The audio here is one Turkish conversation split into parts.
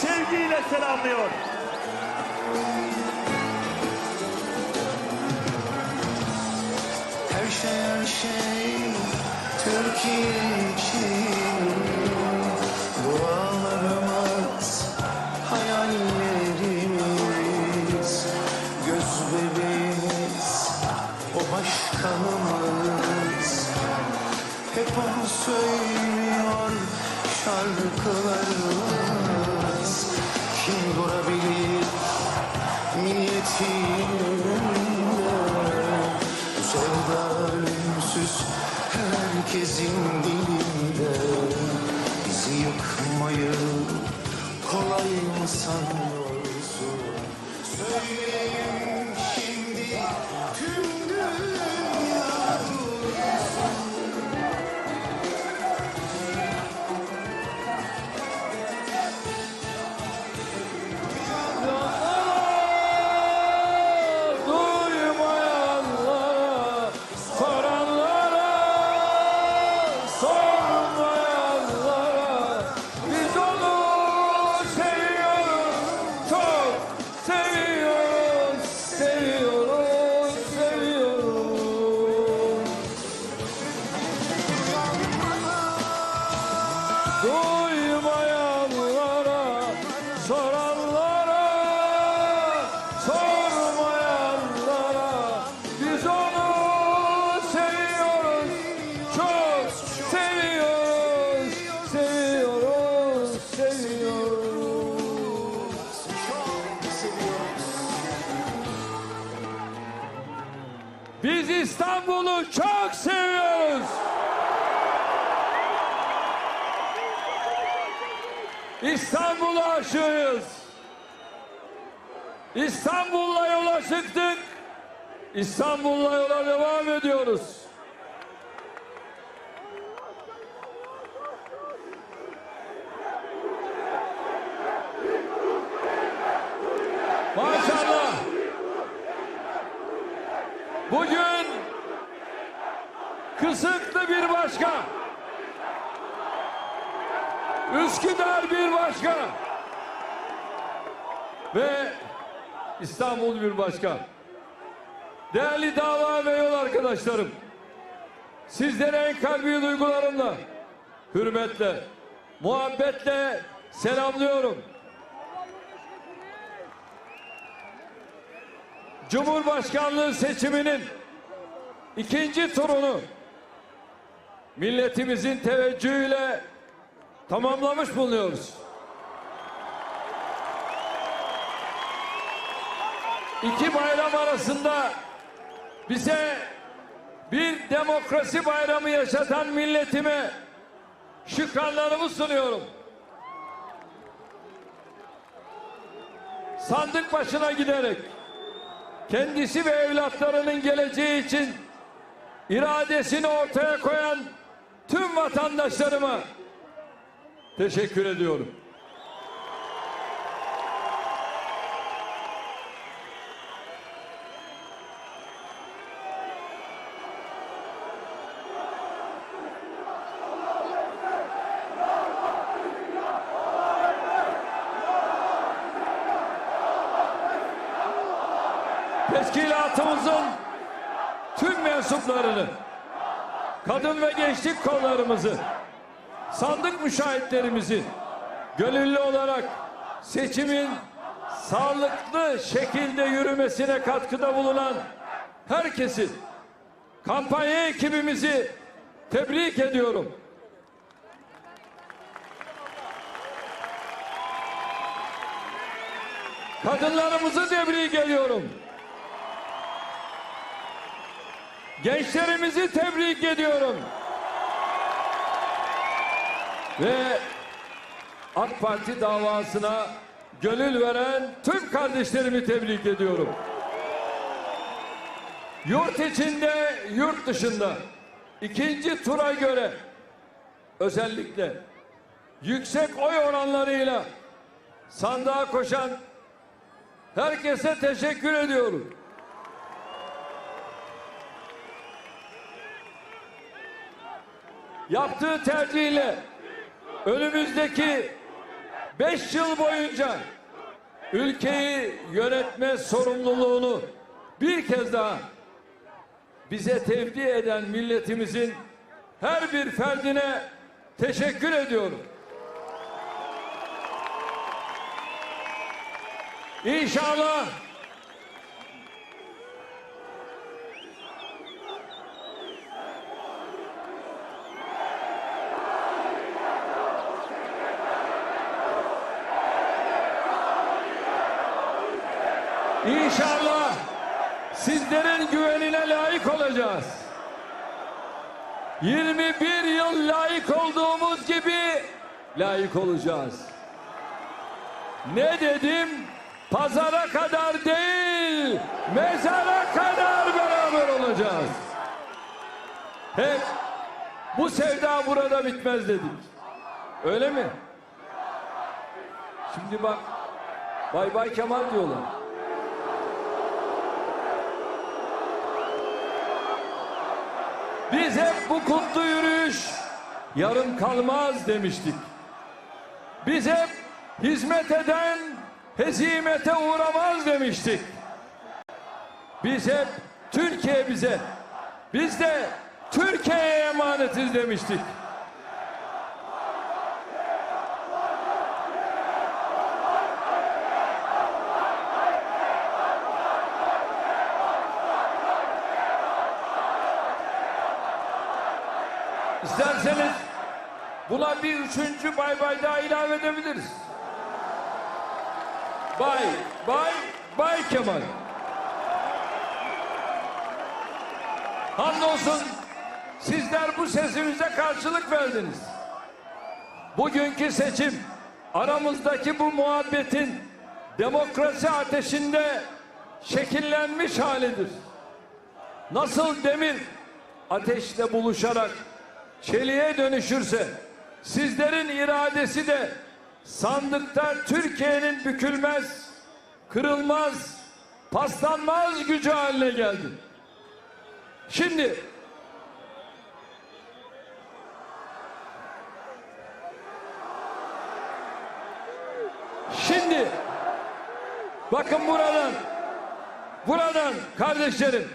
sevgiyle selamlıyor. Her şey her şey Türkiye için herkesin dilinde Bizi yıkmayı kolay mı sanıyorsun? Söyleyin şimdi tüm dünya İstanbul'a aşığız. İstanbul'la yola çıktık. İstanbul'la yola devam ediyoruz. Maşallah. Bugün Kısıklı bir başka. Üsküdar bir başka. Ve İstanbul bir başka. Değerli dava ve yol arkadaşlarım. Sizlere en kalbi duygularımla, hürmetle, muhabbetle selamlıyorum. Cumhurbaşkanlığı seçiminin ikinci turunu milletimizin teveccühüyle tamamlamış bulunuyoruz. İki bayram arasında bize bir demokrasi bayramı yaşatan milletime şükranlarımı sunuyorum. Sandık başına giderek kendisi ve evlatlarının geleceği için iradesini ortaya koyan tüm vatandaşlarıma teşekkür ediyorum. Teşkilatımızın tüm mensuplarını, kadın ve gençlik kollarımızı, sandık müşahitlerimizi gönüllü olarak seçimin sağlıklı şekilde yürümesine katkıda bulunan herkesi, kampanya ekibimizi tebrik ediyorum. Kadınlarımızı tebrik ediyorum. Gençlerimizi tebrik ediyorum. Ve AK Parti davasına gönül veren tüm kardeşlerimi tebrik ediyorum. Yurt içinde, yurt dışında ikinci tura göre özellikle yüksek oy oranlarıyla sandığa koşan herkese teşekkür ediyorum. Yaptığı tercihle önümüzdeki beş yıl boyunca ülkeyi yönetme sorumluluğunu bir kez daha bize tevdi eden milletimizin her bir ferdine teşekkür ediyorum. İnşallah sizlerin güvenine layık olacağız. 21 yıl layık olduğumuz gibi layık olacağız. Ne dedim? Pazara kadar değil, mezara kadar beraber olacağız. Hep bu sevda burada bitmez dedik. Öyle mi? Şimdi bak, Bay Bay Kemal diyorlar. Biz hep bu kutlu yürüyüş yarım kalmaz demiştik. Biz hep hizmet eden hezimete uğramaz demiştik. Biz hep Türkiye bize, biz de Türkiye'ye emanetiz demiştik. İsterseniz buna bir üçüncü bay bay daha ilave edebiliriz. Bay, bay, bay Kemal. Hamdolsun sizler bu sesimize karşılık verdiniz. Bugünkü seçim aramızdaki bu muhabbetin demokrasi ateşinde şekillenmiş halidir. Nasıl demir ateşle buluşarak çeliğe dönüşürse sizlerin iradesi de sandıkta Türkiye'nin bükülmez, kırılmaz, paslanmaz gücü haline geldi. Şimdi Şimdi bakın buradan buradan kardeşlerim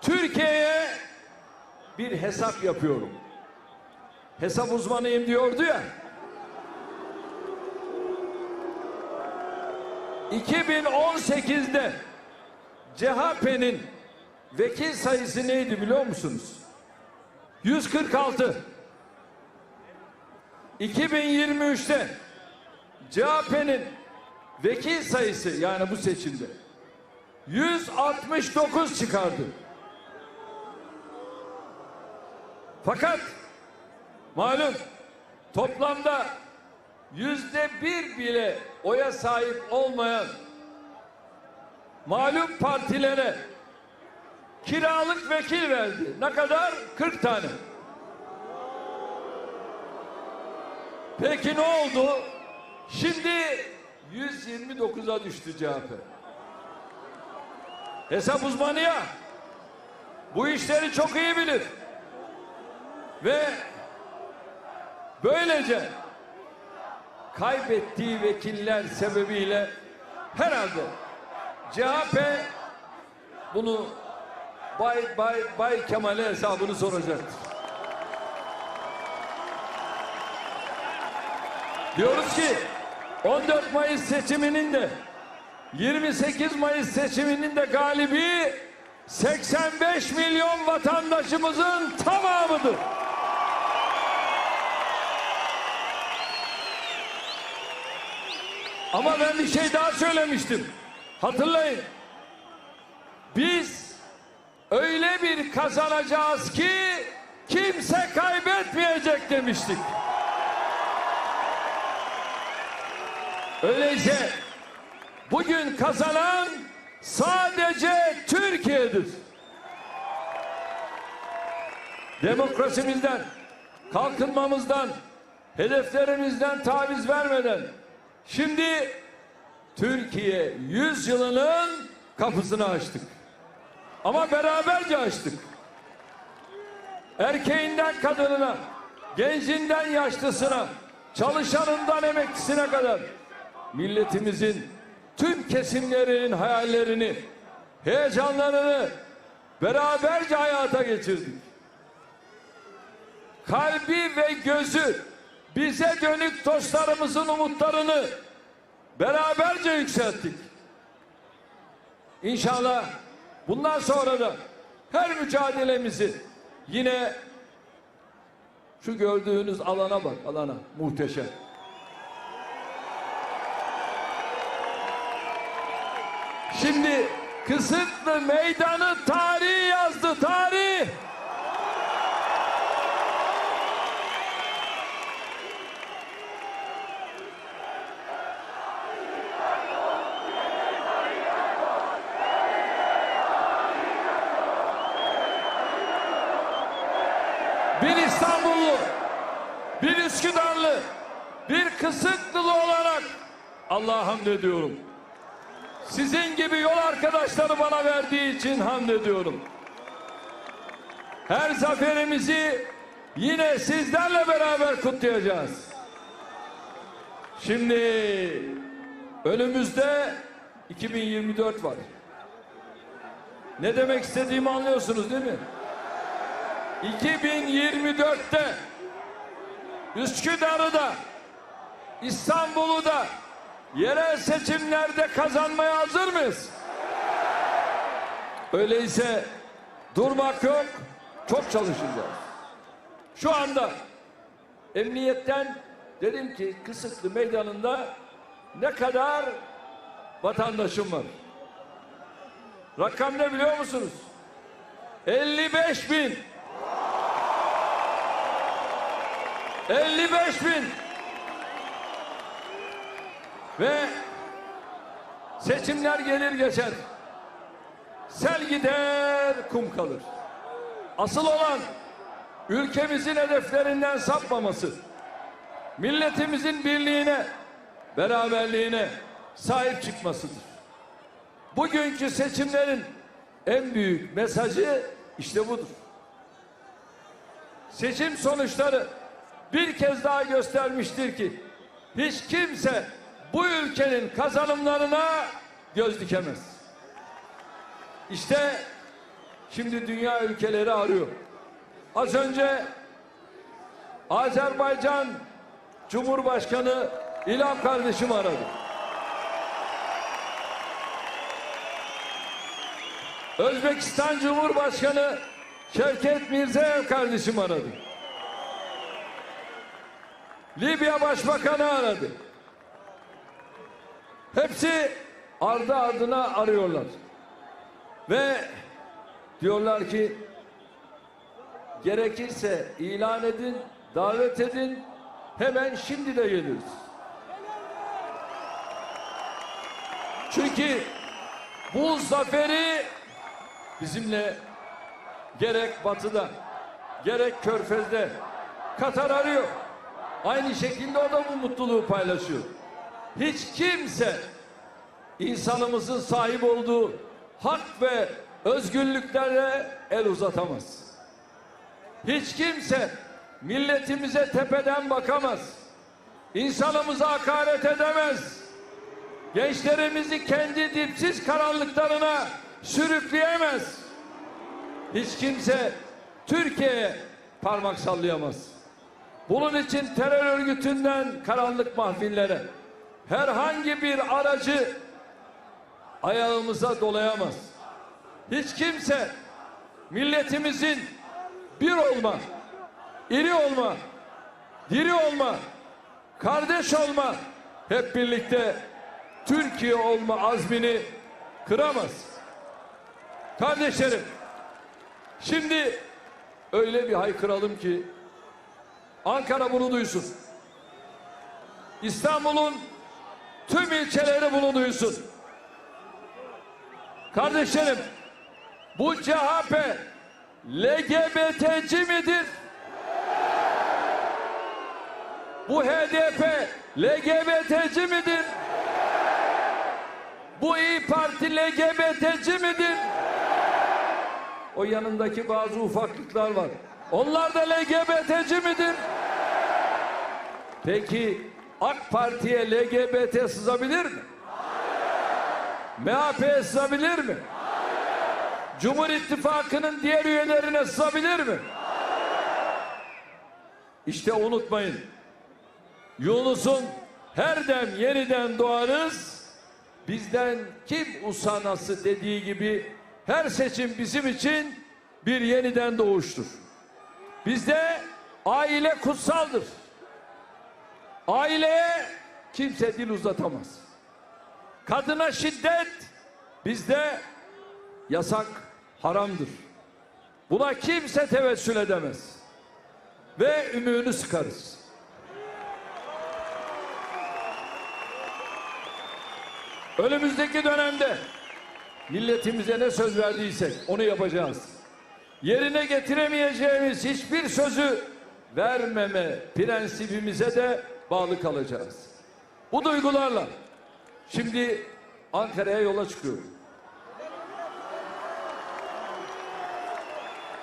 Türkiye'ye bir hesap yapıyorum. Hesap uzmanıyım diyordu ya. 2018'de CHP'nin vekil sayısı neydi biliyor musunuz? 146. 2023'te CHP'nin vekil sayısı yani bu seçimde 169 çıkardı. Fakat malum toplamda yüzde bir bile oya sahip olmayan malum partilere kiralık vekil verdi. Ne kadar? 40 tane. Peki ne oldu? Şimdi 129'a düştü CHP. Hesap uzmanı ya. Bu işleri çok iyi bilir. Ve böylece kaybettiği vekiller sebebiyle herhalde CHP bunu Bay Bay Bay Kemal'e hesabını soracaktır. Diyoruz ki 14 Mayıs seçiminin de 28 Mayıs seçiminin de galibi 85 milyon vatandaşımızın tamamıdır. Ama ben bir şey daha söylemiştim. Hatırlayın. Biz öyle bir kazanacağız ki kimse kaybetmeyecek demiştik. Öyleyse bugün kazanan sadece Türkiye'dir. Demokrasimizden, kalkınmamızdan, hedeflerimizden taviz vermeden şimdi Türkiye 100 yılının kapısını açtık. Ama beraberce açtık. Erkeğinden kadınına, gencinden yaşlısına, çalışanından emeklisine kadar milletimizin tüm kesimlerinin hayallerini, heyecanlarını beraberce hayata geçirdik. Kalbi ve gözü bize dönük dostlarımızın umutlarını beraberce yükselttik. İnşallah bundan sonra da her mücadelemizi yine şu gördüğünüz alana bak alana muhteşem. Şimdi kısıtlı meydanı tarih yazdı tarih. bir İstanbullu, bir Üsküdarlı, bir Kısıklılı olarak Allah'a hamd ediyorum. Sizin gibi yol arkadaşları bana verdiği için hamd ediyorum. Her zaferimizi yine sizlerle beraber kutlayacağız. Şimdi önümüzde 2024 var. Ne demek istediğimi anlıyorsunuz değil mi? 2024'te Üsküdar'ı da İstanbul'u da yerel seçimlerde kazanmaya hazır mıyız? Öyleyse durmak yok, çok çalışacağız. Şu anda emniyetten dedim ki Kısıklı Meydanı'nda ne kadar vatandaşım var? Rakam ne biliyor musunuz? 55 bin. 55 bin. Ve seçimler gelir geçer. Sel gider, kum kalır. Asıl olan ülkemizin hedeflerinden sapmaması, milletimizin birliğine, beraberliğine sahip çıkmasıdır. Bugünkü seçimlerin en büyük mesajı işte budur. Seçim sonuçları bir kez daha göstermiştir ki hiç kimse bu ülkenin kazanımlarına göz dikemez. İşte şimdi dünya ülkeleri arıyor. Az önce Azerbaycan Cumhurbaşkanı İlham kardeşim aradı. Özbekistan Cumhurbaşkanı Şevket Mirziyoyev kardeşim aradı. Libya Başbakanı aradı. Hepsi ardı ardına arıyorlar. Ve diyorlar ki gerekirse ilan edin, davet edin, hemen şimdi de geliriz. Çünkü bu zaferi bizimle gerek batıda, gerek körfezde Katar arıyor. Aynı şekilde o da bu mutluluğu paylaşıyor. Hiç kimse insanımızın sahip olduğu hak ve özgürlüklere el uzatamaz. Hiç kimse milletimize tepeden bakamaz. İnsanımıza hakaret edemez. Gençlerimizi kendi dipsiz karanlıklarına sürükleyemez. Hiç kimse Türkiye'ye parmak sallayamaz. Bunun için terör örgütünden karanlık mahfillere herhangi bir aracı ayağımıza dolayamaz. Hiç kimse milletimizin bir olma, iri olma, diri olma, kardeş olma, hep birlikte Türkiye olma azmini kıramaz. Kardeşlerim, şimdi öyle bir haykıralım ki Ankara bunu duysun. İstanbul'un tüm ilçeleri bunu. Kardeşlerim, bu CHP LGBT'ci midir? Bu HDP LGBT'ci midir? Bu İyi Parti LGBT'ci midir? O yanındaki bazı ufaklıklar var. Onlar da LGBT'ci midir? Peki AK Parti'ye LGBT sızabilir mi? MHP'ye sızabilir mi? Cumhur İttifakı'nın diğer üyelerine sızabilir mi? İşte unutmayın. Yunus'un her dem yeniden doğarız. Bizden kim usanası dediği gibi her seçim bizim için bir yeniden doğuştur. Bizde aile kutsaldır. Aileye kimse dil uzatamaz. Kadına şiddet bizde yasak, haramdır. Buna kimse tevessül edemez. Ve ümüğünü sıkarız. Önümüzdeki dönemde milletimize ne söz verdiysek onu yapacağız. Yerine getiremeyeceğimiz hiçbir sözü vermeme prensibimize de bağlı kalacağız. Bu duygularla şimdi Ankara'ya yola çıkıyorum.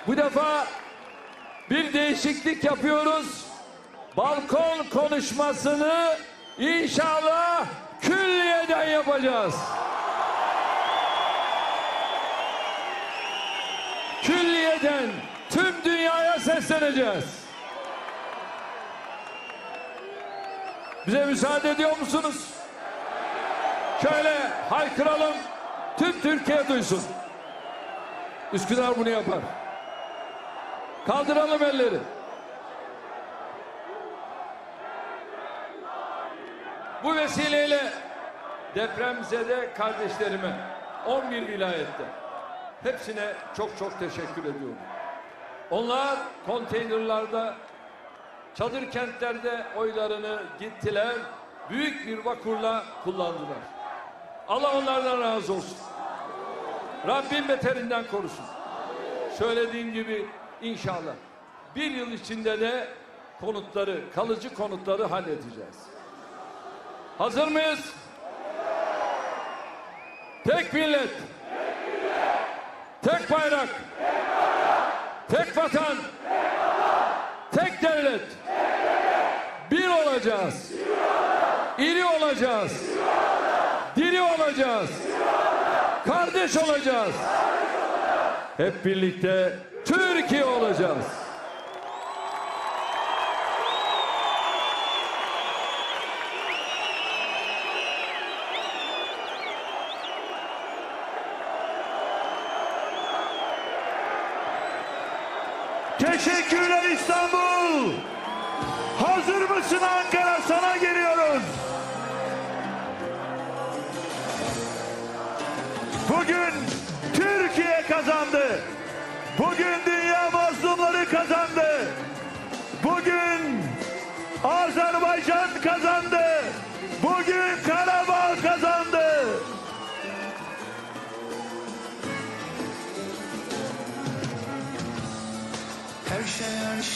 Bu defa bir değişiklik yapıyoruz. Balkon konuşmasını inşallah külliyeden yapacağız. Külliyeden tüm dünyaya sesleneceğiz. Bize müsaade ediyor musunuz? Şöyle haykıralım. Tüm Türkiye duysun. Üsküdar bunu yapar. Kaldıralım elleri. Bu vesileyle depremzede kardeşlerime 11 vilayette hepsine çok çok teşekkür ediyorum. Onlar konteynerlarda çadır kentlerde oylarını gittiler. Büyük bir vakurla kullandılar. Allah onlardan razı olsun. Rabbim beterinden korusun. Söylediğim gibi inşallah bir yıl içinde de konutları, kalıcı konutları halledeceğiz. Hazır mıyız? Tek millet. Tek bayrak. Tek vatan. Tek devlet. Bir olacağız. İri olacağız. Diri olacağız. Kardeş olacağız. Hep birlikte Türkiye olacağız.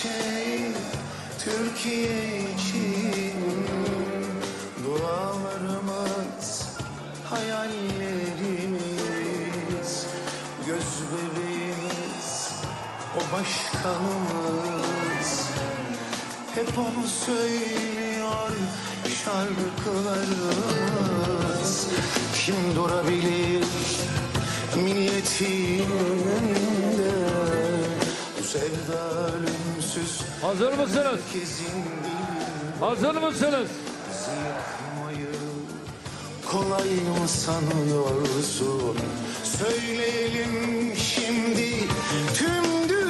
Şey Türkiye için. Dualarımız Hayallerimiz Göz bebeğimiz O başkanımız. Hep onu söylüyor şarkılarımız. Kim durabilir milletiyle? Bu sevda ölümsüz Hazır mısınız? Hazır mısınız? kolay mı sanıyorsun? Söyleyelim şimdi tüm dünya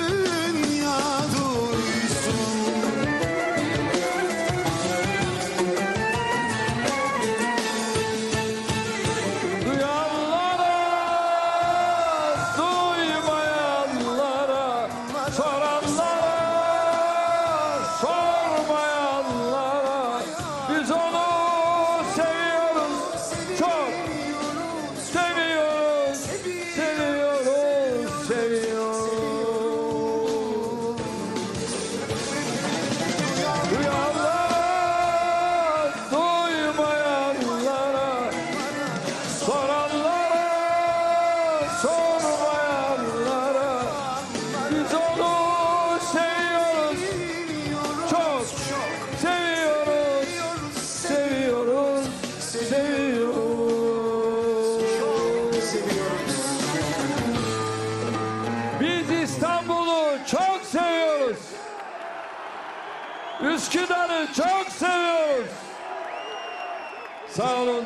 Sağ olun,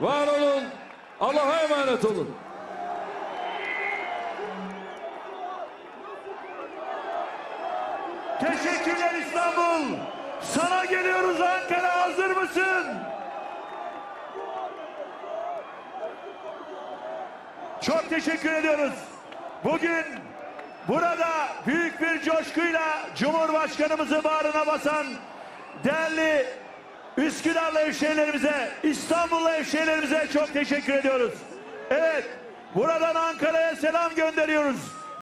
var olun, Allah'a emanet olun. Teşekkürler İstanbul. Sana geliyoruz Ankara hazır mısın? Çok teşekkür ediyoruz. Bugün burada büyük bir coşkuyla Cumhurbaşkanımızı bağrına basan değerli Üsküdar'lı hemşehrilerimize, İstanbul'lu hemşehrilerimize çok teşekkür ediyoruz. Evet, buradan Ankara'ya selam gönderiyoruz.